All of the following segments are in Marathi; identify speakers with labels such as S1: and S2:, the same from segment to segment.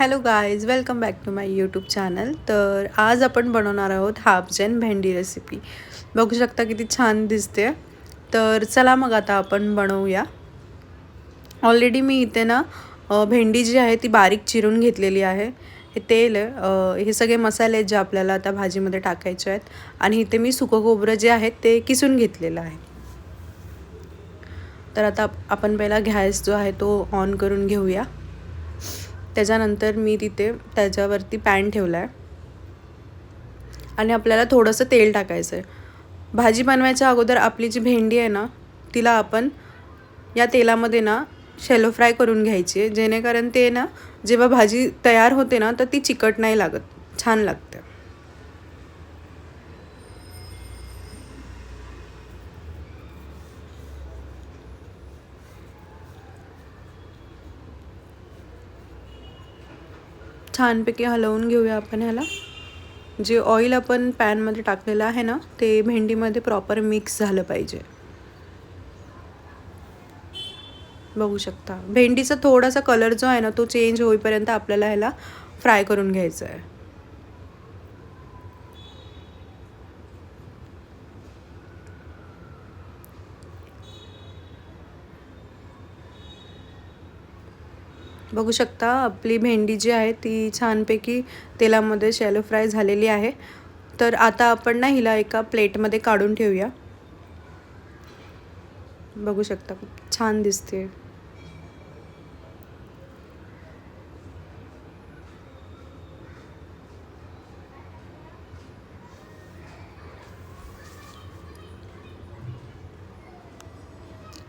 S1: Hello guys welcome back to my YouTube channel तर आज आपण बनवणार आहोत हाफजेन भेंडी रेसिपी बघू शकता किती छान दिसते. तर चला मग आता आपण बनवूया. ऑलरेडी मी इथे ना भेंडी जी आहे ती बारीक चिरून घेतलेली आहे. हे तेल आहे हे सगळे मसाले आहेत जे आपल्याला आता भाजीमध्ये टाकायचे आहेत. आणि इथे मी सुकं खोबरं जे आहे ते किसून घेतलेलं आहे. तर आता आपण पहिला गॅस जो आहे तो ऑन करून घेऊया. त्याच्यानंतर मी तिथे त्याच्यावरती पॅन ठेवला आहे आणि आपल्याला थोडंसं तेल टाकायचं आहे भाजी बनवायच्या अगोदर आपली जी भेंडी आहे ना तिला आपण या तेलामध्ये ना शेलो फ्राय करून घ्यायची आहे. जेणेकरून ते ना जेव्हा भाजी तयार होते ना तर ती चिकट नाही लागत. छान लागते. छानपैकी हलवून घेऊया आपण ह्याला. जे ऑइल आपण पॅनमध्ये टाकलेलं आहे ना ते भेंडीमध्ये प्रॉपर मिक्स झालं पाहिजे. बघू शकता. भेंडीचा थोडासा कलर जो आहे ना तो चेंज होईपर्यंत आपल्याला ह्याला फ्राय करून घ्यायचा आहे बघू शकता आपली भेंडी जी आहे ती छानपैकी तेलामध्ये शॅलो फ्राय झालेली आहे. तर आता आपण ना हिला एका प्लेटमध्ये काढून ठेवूया. बघू शकता खूप छान दिसते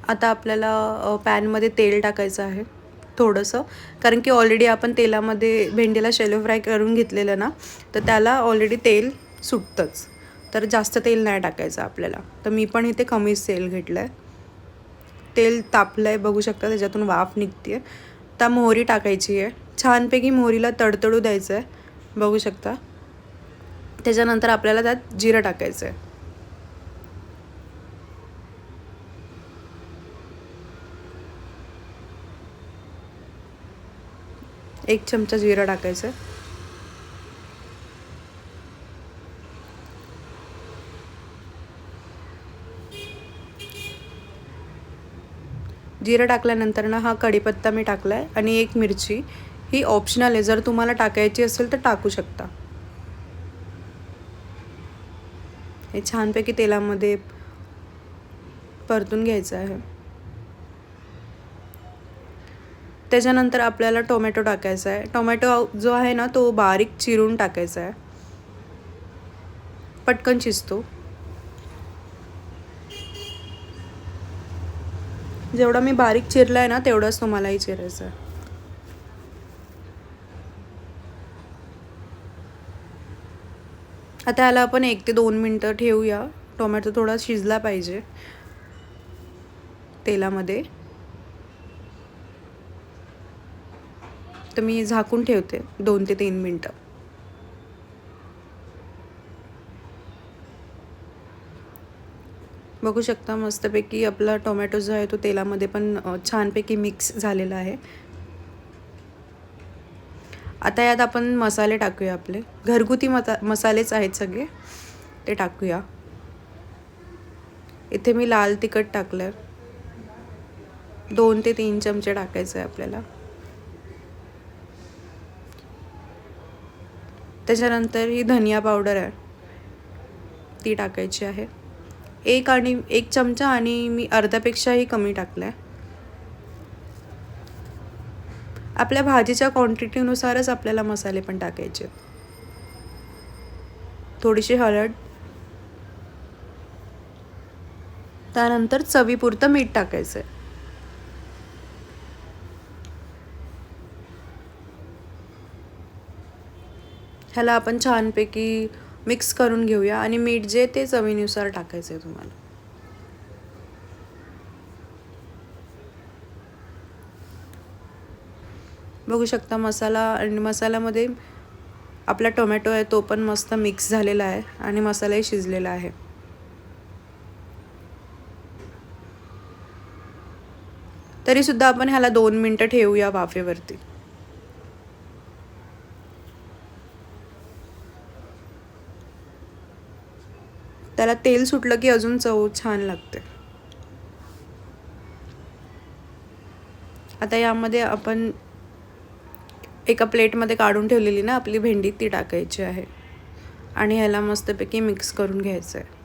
S1: आता आपल्याला पॅनमध्ये तेल टाकायचं आहे. थोडंसं. कारण की ऑलरेडी आपण तेलामध्ये भेंडीला शेलो फ्राय करून घेतलेलं ना तर त्याला ऑलरेडी तेल सुटतंच. तर जास्त तेल नाही टाकायचं आपल्याला. तर मी पण इथे कमीच तेल घेतलं आहे तेल तापलं आहे बघू शकता त्याच्यातून वाफ निघते त्या मोहरी टाकायची आहे. छानपैकी मोहरीला तडतडू द्यायचं आहे बघू शकता. त्याच्यानंतर आपल्याला त्यात जिरं टाकायचं आहे एक चमचा जिरं टाकायचं. आहे जिरं टाकल्यानंतर ना हा कढीपत्ता मी टाकला आहे आणि एक मिरची. ही ऑप्शनल आहे. जर तुम्हाला टाकायची असेल तर टाकू शकता. हे छानपैकी तेलामध्ये परतून घ्यायचं आहे. त्याच्यानंतर आपल्याला टोमॅटो टाकायचा आहे. टोमॅटो जो आहे ना तो बारीक चिरून टाकायचा आहे. पटकन शिजतो. जेवढा मी बारीक चिरला आहे ना तेवढंच तुम्हालाही चिरायचं आहे. आता याला आपण एक ते दोन मिनटं ठेवूया. टोमॅटो थोडा शिजला पाहिजे. तेलामध्ये. तर मी झाकून ठेवते दोन ते तीन मिनटं. बघू शकता मस्तपैकी आपला टोमॅटो जो आहे तो तेलामध्ये पण छानपैकी मिक्स झालेला आहे. आता यात आपण मसाले टाकूया आपले. घरगुती मता मसालेच आहेत सगळे. ते टाकूया. इथे मी लाल तिखट टाकलं आहे दोन ते तीन चमचे टाकायचं आहे आपल्याला. त्याच्यानंतर ही धनिया पावडर आहे. ती टाकायची आहे. एक आणि एक चमचा आणि मी अर्ध्यापेक्षाही कमी टाकलं आहे आपल्या भाजीच्या क्वांटिटीनुसारच आपल्याला मसाले पण टाकायचे. थोडीशी हळद. त्यानंतर चवीपुरतं मीठ टाकायचं आहे ह्याला आपण छानपैकी मिक्स करून घेऊया आणि मीठ जे ते चवीनुसार टाकायचं आहे तुम्हाला. बघू शकता मसाला आणि मसाल्यामध्ये आपला टोमॅटो आहे तो पण मस्त मिक्स झालेला आहे आणि मसालाही शिजलेला आहे. तरीसुद्धा आपण ह्याला दोन मिनटं ठेवूया वाफेवरती. त्याला तेल सुटलं की अजून चव छान लागते. आता यामध्ये आपण एका प्लेटमध्ये काढून ठेवलेली ना आपली भेंडी ती टाकायची आहे. आणि ह्याला मस्तपैकी मिक्स करून घ्यायचं आहे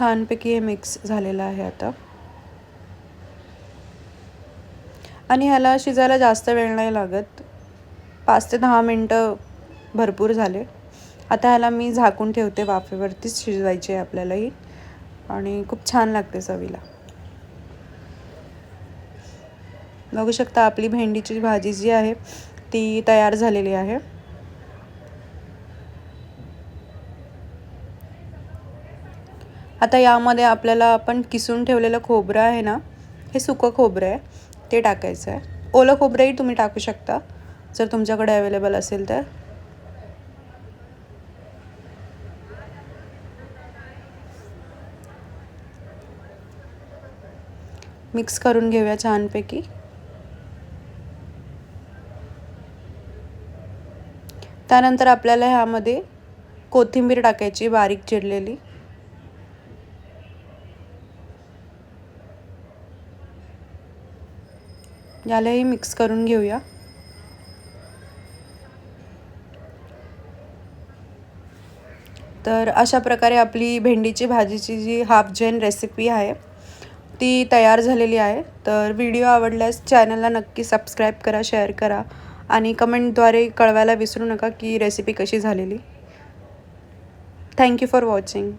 S1: छानपैकी हे मिक्स झालेलं आहे आता. आणि ह्याला शिजायला जास्त वेळ नाही लागत. पाच ते दहा मिनटं भरपूर झाले. आता ह्याला मी झाकून ठेवते वाफेवरतीच शिजवायची आहे आपल्यालाही. आणि खूप छान लागते चवीला. बघू शकता आपली भेंडीची भाजी जी आहे ती तयार झालेली आहे. आता यामध्ये आपल्याला आपण किसून ठेवलेलं खोबरं आहे ना हे सुकं खोबरं आहे ते टाकायचं आहे. ओलं खोबरंही तुम्ही टाकू शकता जर तुमच्याकडे अवेलेबल असेल तर. मिक्स करून घेऊया छानपैकी. त्यानंतर आपल्याला ह्यामध्ये कोथिंबीर टाकायची बारीक चिरलेली. यालाही मिक्स करून घेऊया. तर अशा प्रकारे आपली भेंडीची भाजीची जी हाफ जेन रेसिपी आहे ती तयार झालेली आहे. तर व्हिडिओ आवडल्यास चॅनलला नक्की सबस्क्राईब करा शेअर करा आणि कमेंटद्वारे कळवायला विसरू नका की रेसिपी कशी झालेली. Thank you for watching